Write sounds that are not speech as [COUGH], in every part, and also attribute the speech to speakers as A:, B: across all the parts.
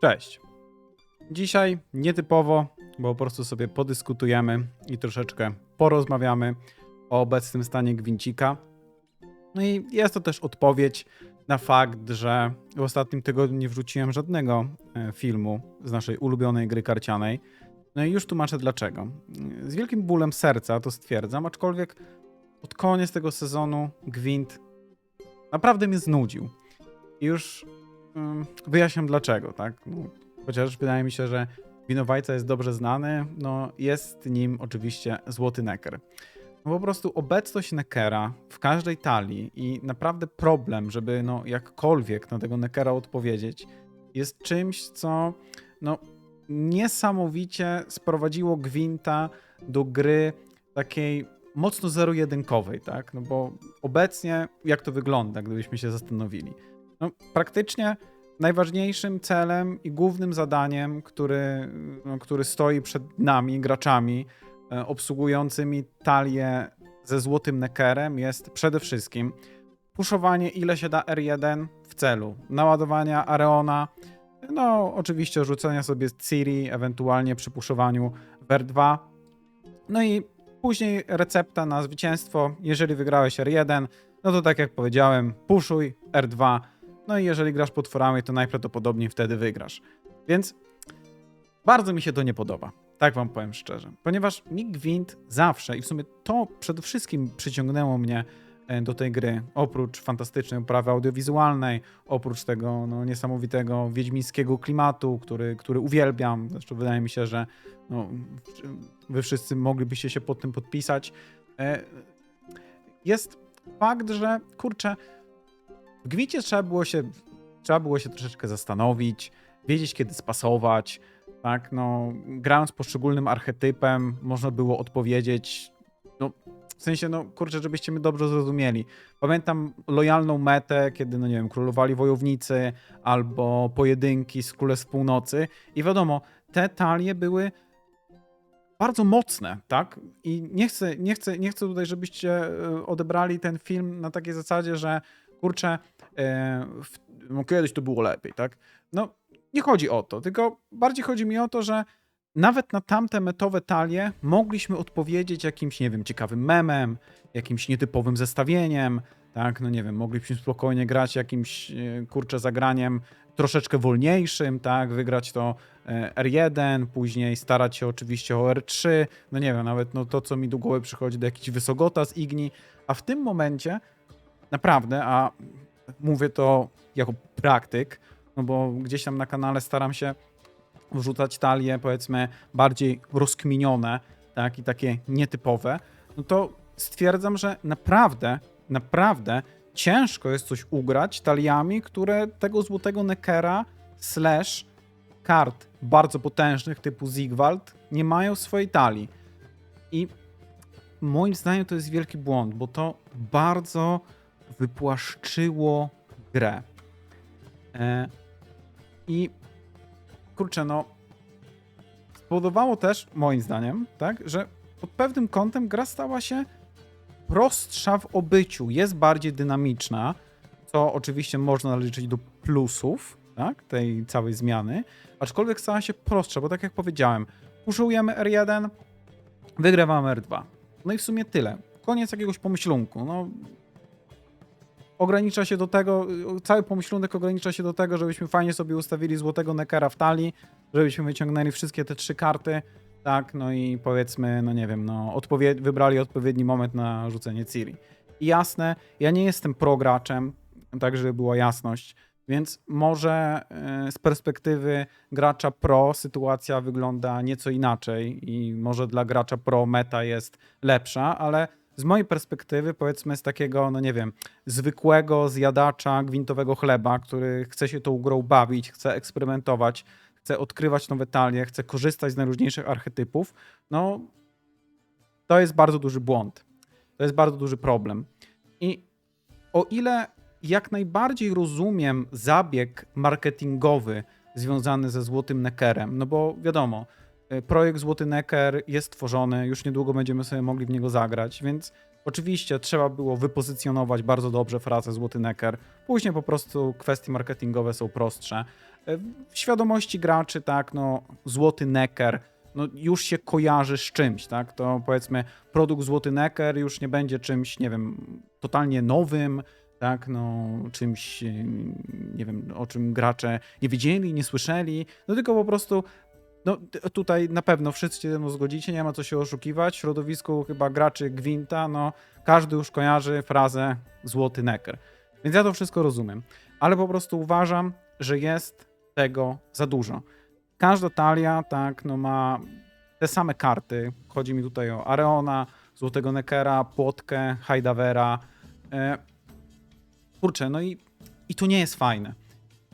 A: Cześć. Dzisiaj nietypowo, bo po prostu sobie podyskutujemy i troszeczkę porozmawiamy o obecnym stanie Gwincika. No i jest to też odpowiedź na fakt, że w ostatnim tygodniu nie wrzuciłem żadnego e, filmu z naszej ulubionej gry karcianej. No i już tłumaczę dlaczego. Z wielkim bólem serca to stwierdzam, aczkolwiek pod koniec tego sezonu Gwint naprawdę mnie znudził. I już wyjaśniam dlaczego, tak? No, chociaż wydaje mi się, że winowajca jest dobrze znany, no jest nim oczywiście Złoty Necker. No po prostu obecność Neckera w każdej talii i naprawdę problem, żeby no jakkolwiek na tego Neckera odpowiedzieć, jest czymś, co no niesamowicie sprowadziło Gwinta do gry takiej mocno zero-jedynkowej, tak? No bo obecnie jak to wygląda, gdybyśmy się zastanowili? No praktycznie najważniejszym celem i głównym zadaniem, który, no, który stoi przed nami, graczami, e, obsługującymi talię ze złotym neckerem jest przede wszystkim puszowanie ile się da R1 w celu naładowania Areona, no oczywiście rzucenia sobie Ciri, ewentualnie przy puszowaniu w R2, no i później recepta na zwycięstwo, jeżeli wygrałeś R1, no to tak jak powiedziałem, puszuj R2, no i jeżeli grasz potworami, to najprawdopodobniej wtedy wygrasz. Więc bardzo mi się to nie podoba. Tak wam powiem szczerze. Ponieważ mi Gwint zawsze i w sumie to przede wszystkim przyciągnęło mnie e, do tej gry. Oprócz fantastycznej oprawy audiowizualnej, oprócz tego no, niesamowitego wiedźmińskiego klimatu, który, który uwielbiam. Zresztą wydaje mi się, że no, wy wszyscy moglibyście się pod tym podpisać. E, Jest fakt, że kurczę, w Gwincie trzeba było się, trzeba było się troszeczkę zastanowić, wiedzieć kiedy spasować, tak, no, grając poszczególnym archetypem, można było odpowiedzieć, no, w sensie, no, kurczę, żebyście mnie dobrze zrozumieli. Pamiętam lojalną metę, kiedy, no nie wiem, królowali wojownicy albo pojedynki z Królestw Północy i wiadomo, te talie były bardzo mocne, tak? I nie chcę, nie chcę, nie chcę tutaj, żebyście e, odebrali ten film na takiej zasadzie, że kurczę, no kiedyś to było lepiej, tak? No, nie chodzi o to, tylko bardziej chodzi mi o to, że nawet na tamte metowe talie mogliśmy odpowiedzieć jakimś, nie wiem, ciekawym memem, jakimś nietypowym zestawieniem, tak? No nie wiem, moglibyśmy spokojnie grać jakimś, e, kurczę, zagraniem troszeczkę wolniejszym, tak? Wygrać to e, R1, później starać się oczywiście o R3, no nie wiem, nawet no to, co mi do głowy przychodzi, do jakiś Wysogota z Igni, a w tym momencie naprawdę, a mówię to jako praktyk, no bo gdzieś tam na kanale staram się wrzucać talie, powiedzmy, bardziej rozkminione, tak, i takie nietypowe, no to stwierdzam, że naprawdę, naprawdę ciężko jest coś ugrać taliami, które tego złotego Neckera slash kart bardzo potężnych typu Zigwald nie mają swojej talii. I moim zdaniem to jest wielki błąd, bo to bardzo wypłaszczyło grę. E, I kurczę, no spowodowało też, moim zdaniem, tak, że pod pewnym kątem gra stała się prostsza w obyciu, jest bardziej dynamiczna, co oczywiście można naliczyć do plusów tak, tej całej zmiany, aczkolwiek stała się prostsza, bo tak jak powiedziałem, puszujemy R1, wygrywamy R2. No i w sumie tyle. Koniec jakiegoś pomyślunku. No, ogranicza się do tego, cały pomyślunek ogranicza się do tego, żebyśmy fajnie sobie ustawili złotego Neckera w talii, żebyśmy wyciągnęli wszystkie te trzy karty, tak, no i powiedzmy, no nie wiem, no wybrali odpowiedni moment na rzucenie Ciri. I jasne, ja nie jestem prograczem, tak żeby była jasność, więc może e, z perspektywy gracza pro sytuacja wygląda nieco inaczej i może dla gracza pro meta jest lepsza, ale z mojej perspektywy, powiedzmy z takiego, no nie wiem, zwykłego zjadacza gwintowego chleba, który chce się tą grą bawić, chce eksperymentować, chce odkrywać nowe talie, chce korzystać z najróżniejszych archetypów, no to jest bardzo duży błąd. To jest bardzo duży problem. I o ile jak najbardziej rozumiem zabieg marketingowy związany ze Złotym Neckerem, no bo wiadomo, projekt Złoty Necker jest tworzony, już niedługo będziemy sobie mogli w niego zagrać, więc oczywiście trzeba było wypozycjonować bardzo dobrze frazę Złoty Necker. Później po prostu kwestie marketingowe są prostsze, e, w świadomości graczy, tak, no złoty necker, no już się kojarzy z czymś, tak, to powiedzmy produkt złoty necker już nie będzie czymś, nie wiem, totalnie nowym, tak, no czymś, e, nie wiem, o czym gracze nie wiedzieli, nie słyszeli, no tylko po prostu no tutaj na pewno wszyscy się ze mną zgodzicie, nie ma co się oszukiwać. W środowisku chyba graczy Gwinta, no każdy już kojarzy frazę złoty necker. Więc ja to wszystko rozumiem. Ale po prostu uważam, że jest tego za dużo. Każda talia, tak, no ma te same karty. Chodzi mi tutaj o Areona, Złotego Neckera, Płotkę, Hajdawera. E, kurczę, no i, i to nie jest fajne.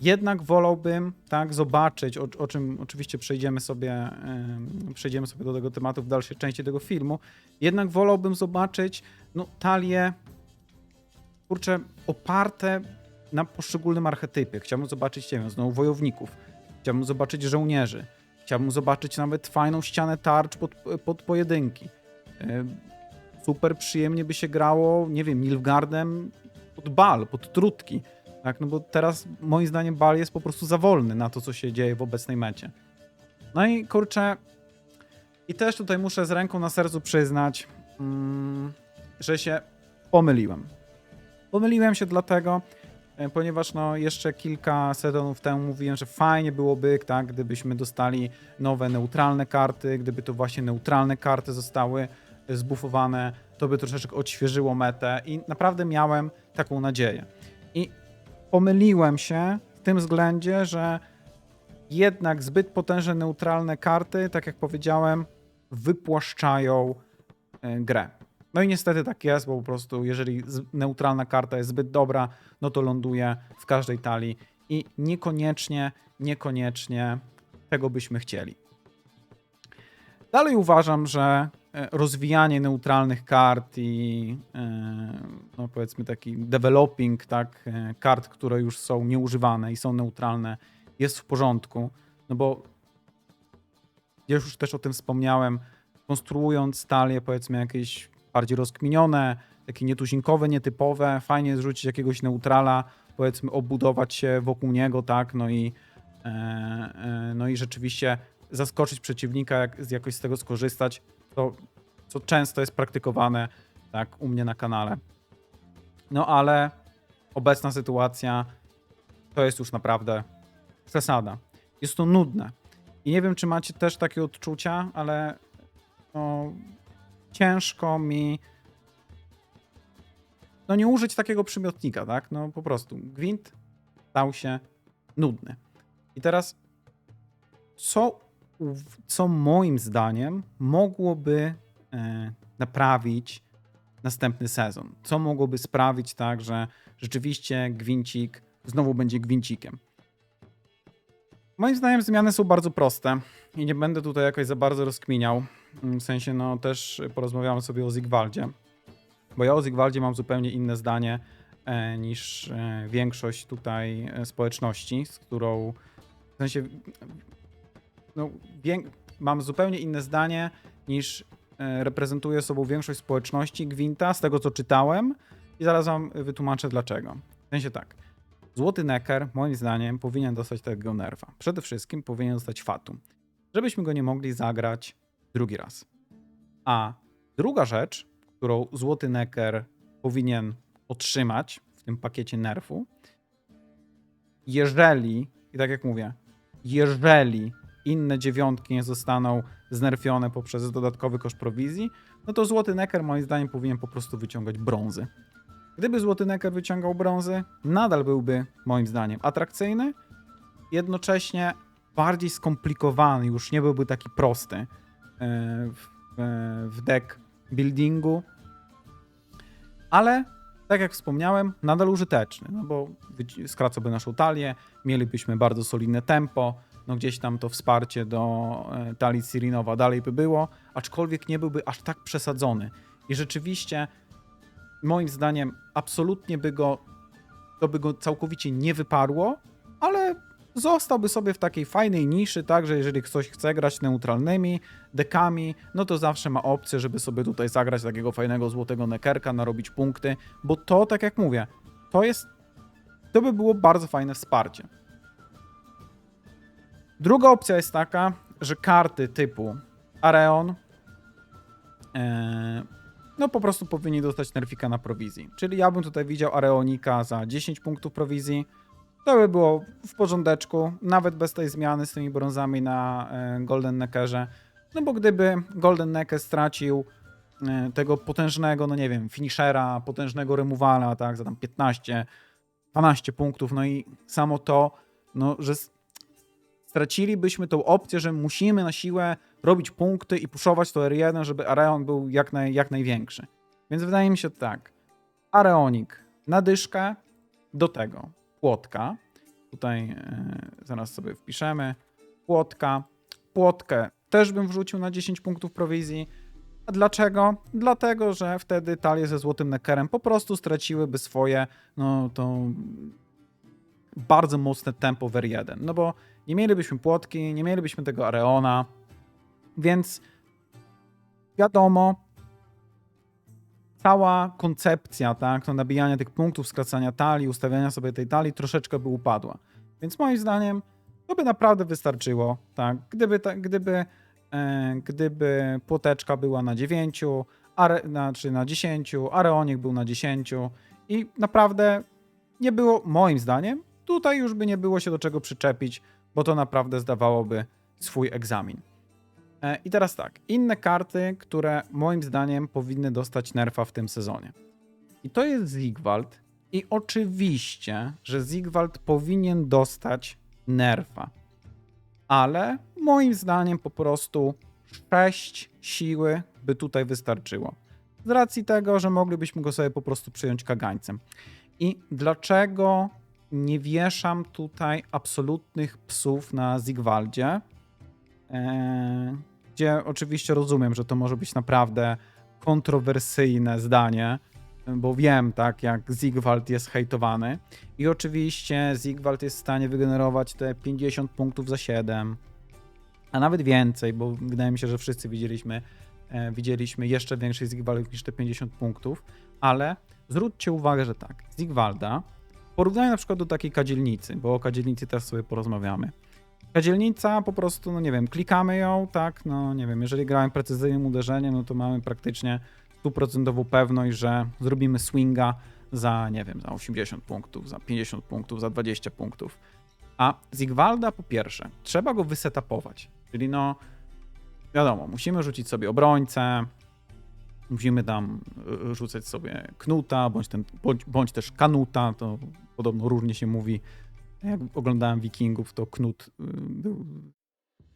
A: Jednak wolałbym tak zobaczyć, o, o czym oczywiście przejdziemy sobie, em, przejdziemy sobie do tego tematu w dalszej części tego filmu. Jednak wolałbym zobaczyć no, talie, kurczę, oparte na poszczególnym archetypie. Chciałbym zobaczyć, nie wiem, znowu wojowników. Chciałbym zobaczyć żołnierzy. Chciałbym zobaczyć nawet fajną ścianę tarcz pod, pod pojedynki. E, Super przyjemnie by się grało, nie wiem, Nilfgaardem pod bal, pod trutki. Tak, no bo teraz moim zdaniem bal jest po prostu za wolny na to, co się dzieje w obecnej mecie. No i kurczę, i też tutaj muszę z ręką na sercu przyznać, mm, że się pomyliłem. Pomyliłem się dlatego, e, ponieważ no jeszcze kilka sezonów temu mówiłem, że fajnie byłoby, tak, gdybyśmy dostali nowe neutralne karty, gdyby to właśnie neutralne karty zostały e, zbufowane, to by troszeczkę odświeżyło metę i naprawdę miałem taką nadzieję. I pomyliłem się w tym względzie, że jednak zbyt potężne neutralne karty, tak jak powiedziałem, wypłaszczają e, grę. No i niestety tak jest, bo po prostu jeżeli neutralna karta jest zbyt dobra, no to ląduje w każdej talii i niekoniecznie, niekoniecznie tego byśmy chcieli. Dalej uważam, że rozwijanie neutralnych kart i e, no powiedzmy taki developing tak, e, kart, które już są nieużywane i są neutralne, jest w porządku, no bo ja już też o tym wspomniałem, konstruując talie powiedzmy jakieś bardziej rozkminione, takie nietuzinkowe, nietypowe, fajnie jest rzucić jakiegoś neutrala, powiedzmy obudować się wokół niego, tak, no i e, e, no i rzeczywiście zaskoczyć przeciwnika, jak, jakoś z tego skorzystać, to co często jest praktykowane tak u mnie na kanale. No ale obecna sytuacja to jest już naprawdę przesada. Jest to nudne. I nie wiem, czy macie też takie odczucia, ale no, ciężko mi no nie użyć takiego przymiotnika, tak? No po prostu gwint stał się nudny. I teraz co, co moim zdaniem mogłoby e, naprawić następny sezon? Co mogłoby sprawić tak, że rzeczywiście gwincik znowu będzie gwincikiem? Moim zdaniem zmiany są bardzo proste i nie będę tutaj jakoś za bardzo rozkminiał. W sensie, no też porozmawiamy sobie o Zigwaldzie, bo ja o Zigwaldzie mam zupełnie inne zdanie e, niż e, większość tutaj e, społeczności, z którą w sensie no, mam zupełnie inne zdanie niż e, reprezentuje sobą większość społeczności Gwinta, z tego co czytałem i zaraz wam wytłumaczę dlaczego. W sensie tak. Złoty Necker, moim zdaniem, powinien dostać tego nerfa. Przede wszystkim powinien dostać Fatum, żebyśmy go nie mogli zagrać drugi raz. A druga rzecz, którą Złoty Necker powinien otrzymać w tym pakiecie nerfu, jeżeli, i tak jak mówię, jeżeli inne dziewiątki nie zostaną znerfione poprzez dodatkowy koszt prowizji, no to Złoty Necker moim zdaniem powinien po prostu wyciągać brązy. Gdyby Złoty Necker wyciągał brązy, nadal byłby moim zdaniem atrakcyjny, jednocześnie bardziej skomplikowany, już nie byłby taki prosty e, w, e, w deck buildingu, ale tak jak wspomniałem, nadal użyteczny, no bo skracałby naszą talię, mielibyśmy bardzo solidne tempo, no gdzieś tam to wsparcie do e, talii Sirinowa dalej by było, aczkolwiek nie byłby aż tak przesadzony. I rzeczywiście, moim zdaniem, absolutnie by go, to by go całkowicie nie wyparło, ale zostałby sobie w takiej fajnej niszy, tak, że jeżeli ktoś chce grać neutralnymi dekami, no to zawsze ma opcję, żeby sobie tutaj zagrać takiego fajnego złotego nekerka, narobić punkty, bo to, tak jak mówię, to jest, to by było bardzo fajne wsparcie. Druga opcja jest taka, że karty typu Areon e, no po prostu powinni dostać nerfika na prowizji. Czyli ja bym tutaj widział Areonika za 10 punktów prowizji. To by było w porządeczku, nawet bez tej zmiany z tymi brązami na e, Golden Neckerze. No bo gdyby Golden Necker stracił e, tego potężnego, no nie wiem, finishera, potężnego removala, tak, za tam 15, 12 punktów, no i samo to, no, że stracilibyśmy tą opcję, że musimy na siłę robić punkty i puszować to R1, żeby Areon był jak, naj, jak największy. Więc wydaje mi się tak. Areonik na dyszkę, do tego płotka. Tutaj e, zaraz sobie wpiszemy. Płotka. Płotkę też bym wrzucił na 10 punktów prowizji. A dlaczego? Dlatego, że wtedy talie ze złotym nekerem po prostu straciłyby swoje, no to bardzo mocne tempo w R1. No bo nie mielibyśmy płotki, nie mielibyśmy tego Areona, więc wiadomo, cała koncepcja, tak, to nabijania tych punktów, skracania talii, ustawiania sobie tej talii troszeczkę by upadła. Więc moim zdaniem to by naprawdę wystarczyło, tak, gdyby, ta, gdyby, e, gdyby płoteczka była na 9, are, znaczy na 10, Areonik był na 10 i naprawdę nie było, moim zdaniem, tutaj już by nie było się do czego przyczepić, bo to naprawdę zdawałoby swój egzamin. E, I teraz tak, inne karty, które moim zdaniem powinny dostać nerfa w tym sezonie. I to jest Zigwald. I oczywiście, że Zigwald powinien dostać nerfa. Ale moim zdaniem po prostu 6 siły by tutaj wystarczyło. Z racji tego, że moglibyśmy go sobie po prostu przyjąć kagańcem. I dlaczego nie wieszam tutaj absolutnych psów na Zigwaldzie? Eee, gdzie oczywiście rozumiem, że to może być naprawdę kontrowersyjne zdanie, bo wiem, tak, jak Zigwald jest hejtowany. I oczywiście Zigwald jest w stanie wygenerować te 50 punktów za 7, a nawet więcej, bo wydaje mi się, że wszyscy widzieliśmy, e, widzieliśmy jeszcze większy Zigwald niż te 50 punktów, ale zwróćcie uwagę, że tak, Zigwalda, porównaj na przykład do takiej kadzielnicy, bo o kadzielnicy też sobie porozmawiamy. Kadzielnica po prostu, no nie wiem, klikamy ją, tak, no nie wiem, jeżeli grałem precyzyjnym uderzeniem, no to mamy praktycznie stuprocentową pewność, że zrobimy swinga za, nie wiem, za 80 punktów, za 50 punktów, za 20 punktów. A Zigwalda po pierwsze, trzeba go wysetapować, czyli no, wiadomo, musimy rzucić sobie obrońcę, musimy tam y, rzucać sobie knuta, bądź, ten, bądź, bądź też kanuta, to podobno różnie się mówi, jak oglądałem Wikingów, to Knut y, był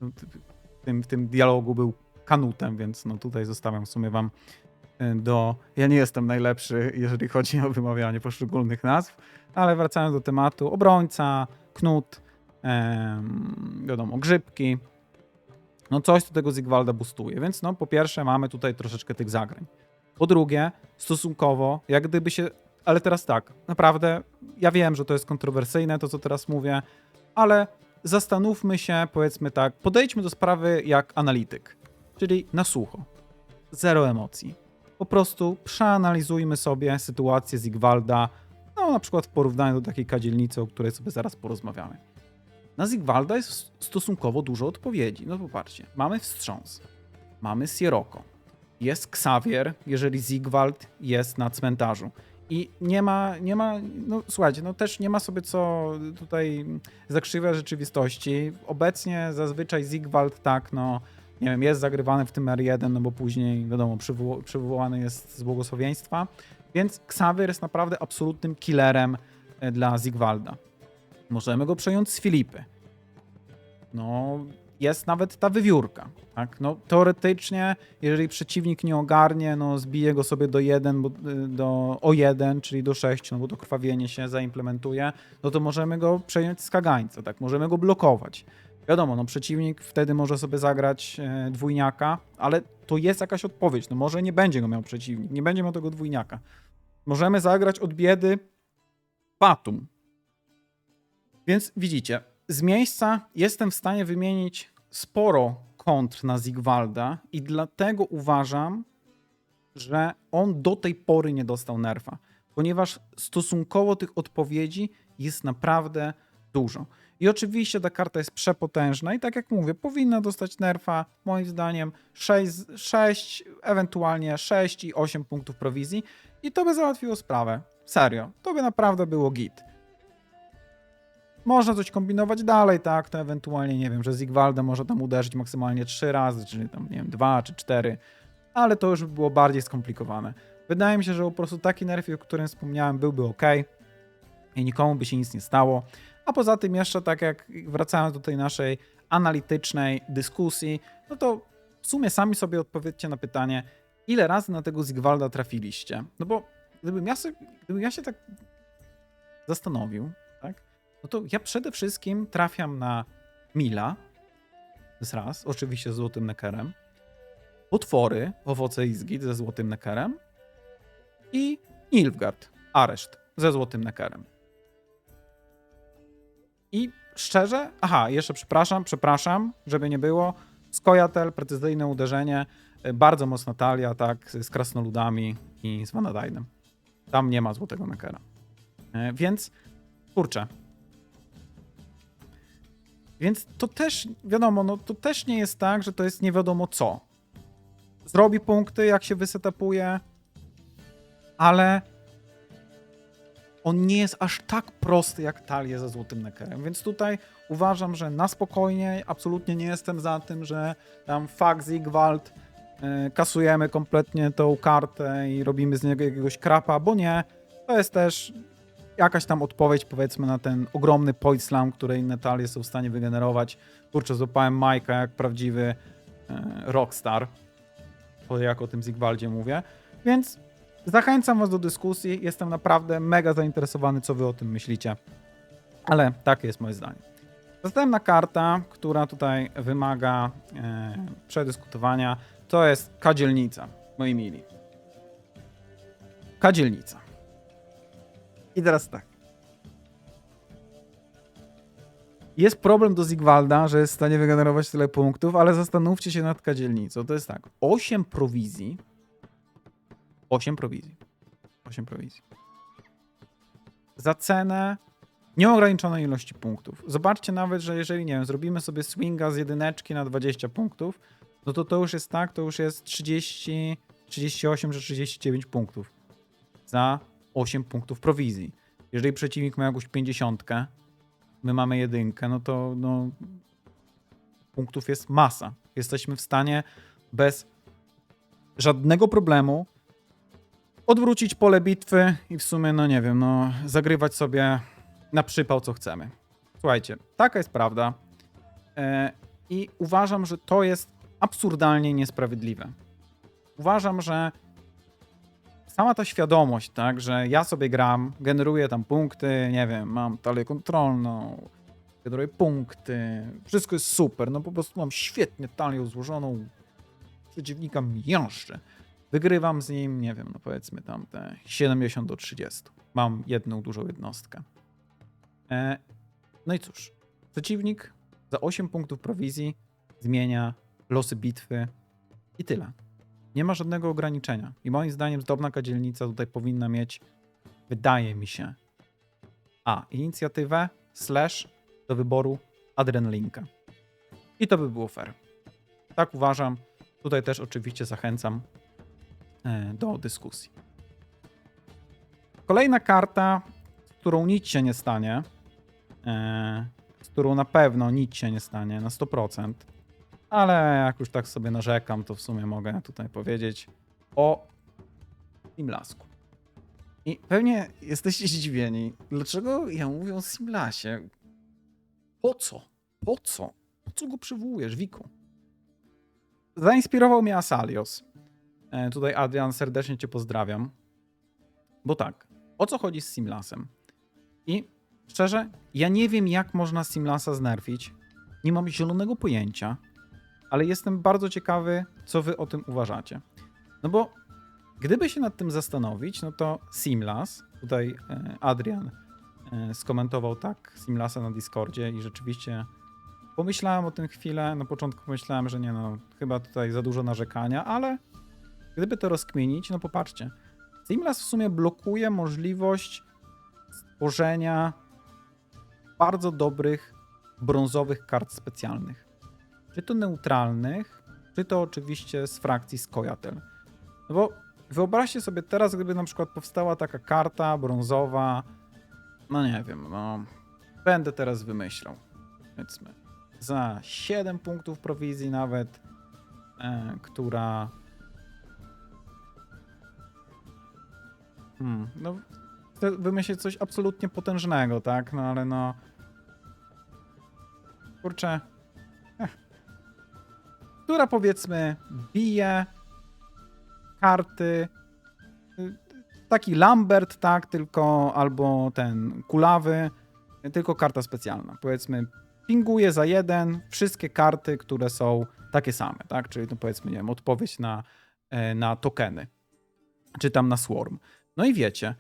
A: w tym, w tym dialogu był kanutem, więc no tutaj zostawiam w sumie wam y, do... Ja nie jestem najlepszy, jeżeli chodzi o wymawianie poszczególnych nazw, ale wracając do tematu, obrońca, knut, em, wiadomo, grzybki, no coś, co tego Zigwalda boostuje, więc no po pierwsze mamy tutaj troszeczkę tych zagrań. Po drugie, stosunkowo, jak gdyby się ale teraz tak, naprawdę, ja wiem, że to jest kontrowersyjne, to co teraz mówię, ale zastanówmy się, powiedzmy tak, podejdźmy do sprawy jak analityk, czyli na sucho, zero emocji. Po prostu przeanalizujmy sobie sytuację Zigwalda, no na przykład w porównaniu do takiej kadzielnicy, o której sobie zaraz porozmawiamy. Na Zigwalda jest stosunkowo dużo odpowiedzi. No popatrzcie, mamy wstrząs, mamy Sieroko, jest Xavier, jeżeli Zigwald jest na cmentarzu. I nie ma, nie ma, no słuchajcie, no też nie ma sobie co tutaj zakrzywiać rzeczywistości. Obecnie zazwyczaj Zigwald tak, no nie wiem, jest zagrywany w tym R1, no bo później, wiadomo, przywoł, przywołany jest z błogosławieństwa, więc Xavier jest naprawdę absolutnym killerem e, dla Zigwalda. Możemy go przejąć z Filipy. No, jest nawet ta wywiórka. Tak? No, teoretycznie, jeżeli przeciwnik nie ogarnie, no, zbije go sobie do 1, bo, y, do, o 1, czyli do 6, no bo to krwawienie się zaimplementuje, no to możemy go przejąć z kagańca, tak? możemy go blokować. Wiadomo, no, przeciwnik wtedy może sobie zagrać e, dwójniaka, ale to jest jakaś odpowiedź. No, może nie będzie go miał przeciwnik, nie będzie miał tego dwójniaka. Możemy zagrać od biedy Patum. Więc widzicie, z miejsca jestem w stanie wymienić sporo kontr na Zigwalda i dlatego uważam, że on do tej pory nie dostał nerfa, ponieważ stosunkowo tych odpowiedzi jest naprawdę dużo. I oczywiście ta karta jest przepotężna i tak jak mówię, powinna dostać nerfa, moim zdaniem 6, 6 ewentualnie 6 i 8 punktów prowizji i to by załatwiło sprawę. Serio, to by naprawdę było git. Można coś kombinować dalej, tak, to ewentualnie, nie wiem, że Zigwalda może tam uderzyć maksymalnie 3 razy, czyli tam, nie wiem, 2 czy 4, ale to już by było bardziej skomplikowane. Wydaje mi się, że po prostu taki nerf, o którym wspomniałem, byłby ok i nikomu by się nic nie stało. A poza tym jeszcze tak jak wracając do tej naszej analitycznej dyskusji, no to w sumie sami sobie odpowiedzcie na pytanie, ile razy na tego Zigwalda trafiliście? No bo gdybym ja, sobie, gdybym ja się tak zastanowił, no to ja przede wszystkim trafiam na Mila, jest raz, oczywiście z złotym nekerem, potwory, owoce Izgid ze złotym nekerem i Nilfgaard, areszt ze złotym nekerem. I szczerze, aha, jeszcze przepraszam, przepraszam, żeby nie było. Skojatel, precyzyjne uderzenie, y, bardzo mocna talia, tak, z krasnoludami i z Vanadinem. Tam nie ma złotego nekera. E, Więc, kurczę. Więc to też, wiadomo, no to też nie jest tak, że to jest nie wiadomo co. Zrobi punkty, jak się wysetapuje, ale on nie jest aż tak prosty jak talie ze złotym nekerem, więc tutaj uważam, że na spokojnie, absolutnie nie jestem za tym, że tam fuck Zigwald, yy, kasujemy kompletnie tą kartę i robimy z niego jakiegoś krapa, bo nie, to jest też jakaś tam odpowiedź powiedzmy na ten ogromny point slam, które inne talie są w stanie wygenerować. Kurczę, złapałem Majka jak prawdziwy yy, rockstar, to jak o tym Zigwaldzie mówię, więc Zachęcam Was do dyskusji. Jestem naprawdę mega zainteresowany, co Wy o tym myślicie. Ale takie jest moje zdanie. Następna karta, która tutaj wymaga e, przedyskutowania, to jest kadzielnica, moi mili. Kadzielnica. I teraz tak. Jest problem do Zigwalda, że jest w stanie wygenerować tyle punktów, ale zastanówcie się nad kadzielnicą. To jest tak, 8 prowizji 8 prowizji. 8 prowizji. Za cenę nieograniczonej ilości punktów. Zobaczcie nawet, że jeżeli, nie wiem, zrobimy sobie swinga z jedyneczki na 20 punktów, no to to już jest tak, to już jest 30, 38 czy 39 punktów. Za 8 punktów prowizji. Jeżeli przeciwnik ma jakąś 50, my mamy jedynkę, no to no, punktów jest masa. Jesteśmy w stanie bez żadnego problemu odwrócić pole bitwy i w sumie, no nie wiem, no zagrywać sobie na przypał, co chcemy. Słuchajcie, taka jest prawda. E, I uważam, że to jest absurdalnie niesprawiedliwe. Uważam, że sama ta świadomość, tak, że ja sobie gram, generuję tam punkty, nie wiem, mam talię kontrolną, generuję punkty, wszystko jest super, no po prostu mam świetnie talię złożoną, przeciwnika miąższy. Wygrywam z nim, nie wiem, no powiedzmy tam te 70 do 30. Mam jedną dużą jednostkę. E, no i cóż, przeciwnik za 8 punktów prowizji zmienia losy bitwy i tyle. Nie ma żadnego ograniczenia. I moim zdaniem zdobna kadzielnica tutaj powinna mieć, wydaje mi się, a inicjatywę slash do wyboru adrenalinkę. I to by było fair. Tak uważam. Tutaj też oczywiście zachęcam e, do dyskusji. Kolejna karta, z którą nic się nie stanie, e, z którą na pewno nic się nie stanie na 100%, ale jak już tak sobie narzekam, to w sumie mogę tutaj powiedzieć o Simlasku. I pewnie jesteście zdziwieni, dlaczego ja mówię o Simlasie. Po co? Po co? Po co go przywołujesz, Wiku? Zainspirował mnie Asalios. E, Tutaj Adrian, serdecznie cię pozdrawiam. Bo tak, o co chodzi z Simlasem? I szczerze, ja nie wiem jak można Simlasa znerfić. Nie mam zielonego pojęcia, ale jestem bardzo ciekawy, co wy o tym uważacie. No bo gdyby się nad tym zastanowić, no to Simlas, tutaj e, Adrian e, skomentował tak Simlasa na Discordzie i rzeczywiście pomyślałem o tym chwilę. Na początku pomyślałem, że nie no, chyba tutaj za dużo narzekania, ale gdyby to rozkminić, no popatrzcie. Simlas w sumie blokuje możliwość stworzenia bardzo dobrych brązowych kart specjalnych. Czy to neutralnych, czy to oczywiście z frakcji Skojatel. No bo wyobraźcie sobie teraz, gdyby na przykład powstała taka karta brązowa, no nie wiem, no będę teraz wymyślał, powiedzmy, za 7 punktów prowizji nawet, e, która... Hmm, no wymyślić coś absolutnie potężnego, tak? No ale no... Kurczę... Która powiedzmy bije karty... Taki Lambert, tak? Tylko albo ten kulawy, tylko karta specjalna. Powiedzmy pinguje za jeden wszystkie karty, które są takie same, tak? Czyli to powiedzmy, nie wiem, odpowiedź na, e, na tokeny, czy tam na swarm. No i wiecie,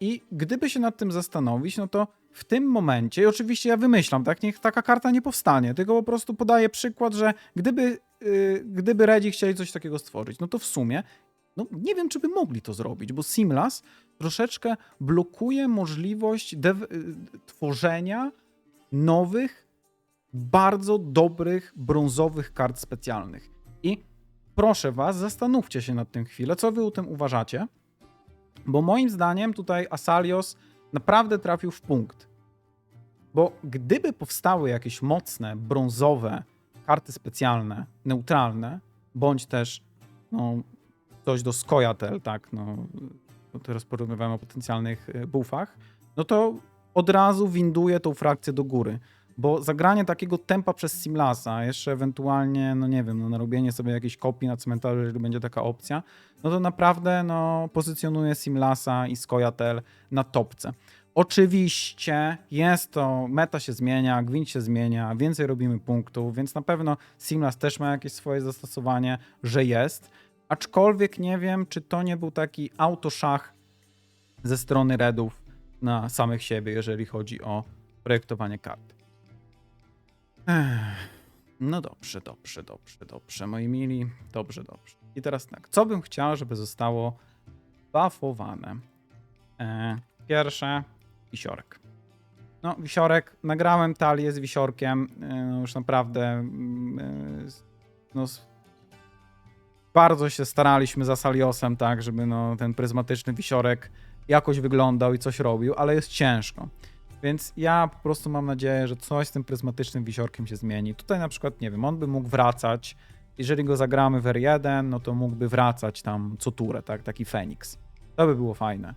A: i gdyby się nad tym zastanowić, no to w tym momencie, i oczywiście ja wymyślam, tak, niech taka karta nie powstanie, tylko po prostu podaję przykład, że gdyby, yy, gdyby Redzi chcieli coś takiego stworzyć, no to w sumie, no nie wiem, czy by mogli to zrobić, bo Simlas troszeczkę blokuje możliwość y, tworzenia nowych, bardzo dobrych, brązowych kart specjalnych. I proszę was, zastanówcie się nad tym chwilę, co wy o tym uważacie, bo moim zdaniem tutaj Asalios naprawdę trafił w punkt. Bo gdyby powstały jakieś mocne, brązowe karty specjalne, neutralne, bądź też no, coś do Skojatel, tak, no, no teraz porównywamy o potencjalnych y, buffach, no to od razu winduje tą frakcję do góry. Bo zagranie takiego tempa przez Simlasa, jeszcze ewentualnie, no nie wiem, no narobienie sobie jakiejś kopii na cmentarzu, jeżeli będzie taka opcja, no to naprawdę no, pozycjonuje Simlasa i Skojatel na topce. Oczywiście jest to, meta się zmienia, gwint się zmienia, więcej robimy punktów, więc na pewno Simlas też ma jakieś swoje zastosowanie, że jest. Aczkolwiek nie wiem, czy to nie był taki autoszach ze strony Redów na samych siebie, jeżeli chodzi o projektowanie kart. No dobrze, dobrze, dobrze, dobrze, moi mili. Dobrze, dobrze. I teraz tak, co bym chciał, żeby zostało buffowane? E, pierwsze, wisiorek. No, wisiorek, nagrałem talię z wisiorkiem, e, no już naprawdę mm, e, no, bardzo się staraliśmy za Saliosem, tak, żeby no, ten pryzmatyczny wisiorek jakoś wyglądał i coś robił, ale jest ciężko. Więc ja po prostu mam nadzieję, że coś z tym pryzmatycznym wisiorkiem się zmieni. Tutaj na przykład, nie wiem, on by mógł wracać. Jeżeli go zagramy w R1, no to mógłby wracać tam co turę, tak? Taki Feniks. To by było fajne.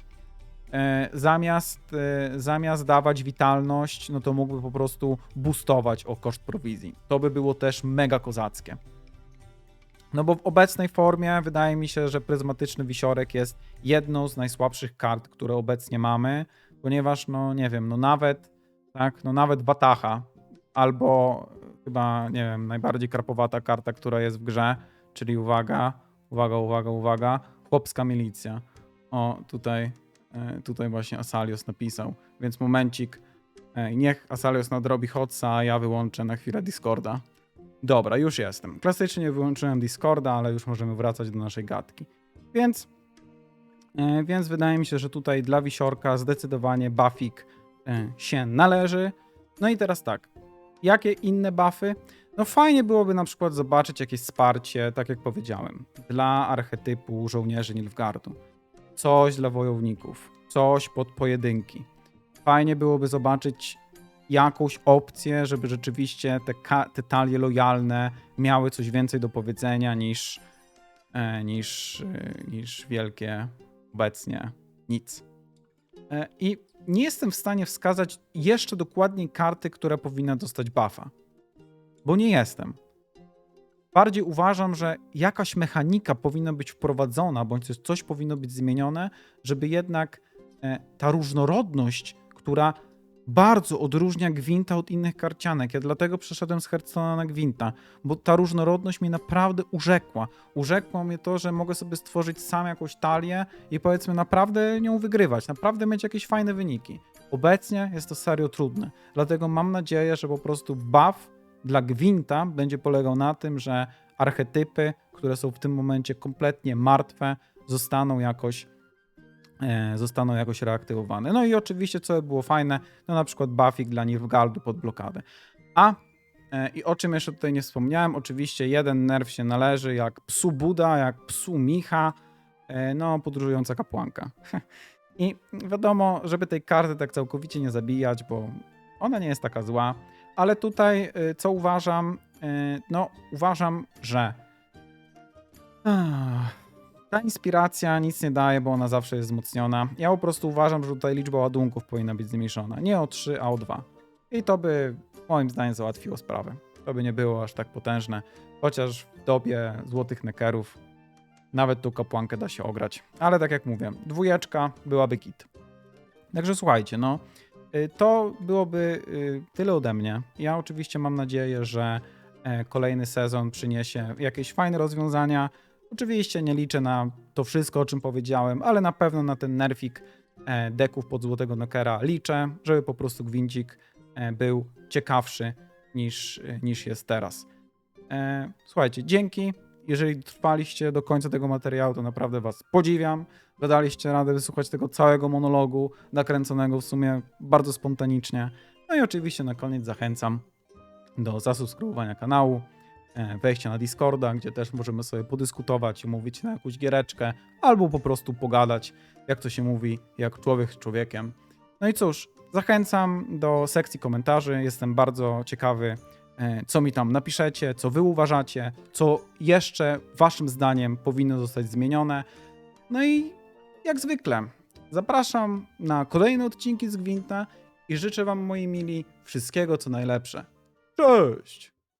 A: E, zamiast, e, zamiast dawać witalność, no to mógłby po prostu boostować o koszt prowizji. To by było też mega kozackie. No bo w obecnej formie wydaje mi się, że pryzmatyczny wisiorek jest jedną z najsłabszych kart, które obecnie mamy, ponieważ no nie wiem, no nawet tak, no nawet Batacha albo chyba, nie wiem, najbardziej karpowata karta, która jest w grze, czyli uwaga, uwaga, uwaga, uwaga, chłopska milicja. O, tutaj, e, tutaj właśnie Asalios napisał, więc momencik, e, niech Asalios nadrobi hotsa, a ja wyłączę na chwilę Discorda. Dobra, już jestem. Klasycznie wyłączyłem Discorda, ale już możemy wracać do naszej gadki. Więc, e, więc wydaje mi się, że tutaj dla Wisiorka zdecydowanie buffik e, się należy. No i teraz tak, jakie inne buffy? No fajnie byłoby na przykład zobaczyć jakieś wsparcie, tak jak powiedziałem, dla archetypu żołnierzy Nilfgaardu. Coś dla wojowników, coś pod pojedynki. Fajnie byłoby zobaczyć jakąś opcję, żeby rzeczywiście te, te talie lojalne miały coś więcej do powiedzenia niż, e, niż, e, niż wielkie obecnie nic. E, I nie jestem w stanie wskazać jeszcze dokładniej karty, która powinna dostać buffa. Bo nie jestem. Bardziej uważam, że jakaś mechanika powinna być wprowadzona, bądź coś powinno być zmienione, żeby jednak e, ta różnorodność, która bardzo odróżnia Gwinta od innych karcianek. Ja dlatego przeszedłem z Hearthstone'a na Gwinta, bo ta różnorodność mnie naprawdę urzekła. Urzekło mnie to, że mogę sobie stworzyć sam jakąś talię i powiedzmy naprawdę nią wygrywać, naprawdę mieć jakieś fajne wyniki. Obecnie jest to serio trudne, dlatego mam nadzieję, że po prostu buff dla Gwinta będzie polegał na tym, że archetypy, które są w tym momencie kompletnie martwe, zostaną jakoś zostaną jakoś reaktywowane. No i oczywiście, co by było fajne, no na przykład buffik dla Nilfgaardu pod blokadę. A e, i o czym jeszcze tutaj nie wspomniałem, oczywiście jeden nerw się należy jak psu Buda, jak psu Micha, e, no podróżująca kapłanka. [LAUGHS] I wiadomo, żeby tej karty tak całkowicie nie zabijać, bo ona nie jest taka zła, ale tutaj co uważam, no uważam, że ta inspiracja nic nie daje, bo ona zawsze jest wzmocniona. Ja po prostu uważam, że tutaj liczba ładunków powinna być zmniejszona. Nie o 3, a o 2. I to by moim zdaniem załatwiło sprawę. To by nie było aż tak potężne, chociaż w dobie złotych nekerów nawet tą kapłankę da się ograć. Ale tak jak mówię, dwójeczka byłaby kit. Także słuchajcie, no y, to byłoby y, tyle ode mnie. Ja oczywiście mam nadzieję, że e, kolejny sezon przyniesie jakieś fajne rozwiązania. Oczywiście nie liczę na to wszystko, o czym powiedziałem, ale na pewno na ten nerfik e, deków pod Złotego Nokera liczę, żeby po prostu Gwincik e, był ciekawszy niż, niż jest teraz. E, Słuchajcie, dzięki. Jeżeli trwaliście do końca tego materiału, to naprawdę Was podziwiam. Dodaliście radę wysłuchać tego całego monologu, nakręconego w sumie bardzo spontanicznie. No i oczywiście na koniec zachęcam do zasubskrybowania kanału, e, wejścia na Discorda, gdzie też możemy sobie podyskutować, umówić na jakąś giereczkę, albo po prostu pogadać, jak to się mówi, jak człowiek z człowiekiem. No i cóż, zachęcam do sekcji komentarzy. Jestem bardzo ciekawy, e, co mi tam napiszecie, co wy uważacie, co jeszcze waszym zdaniem powinno zostać zmienione. No i jak zwykle, zapraszam na kolejne odcinki z Gwinta i życzę wam, moi mili, wszystkiego co najlepsze. Cześć!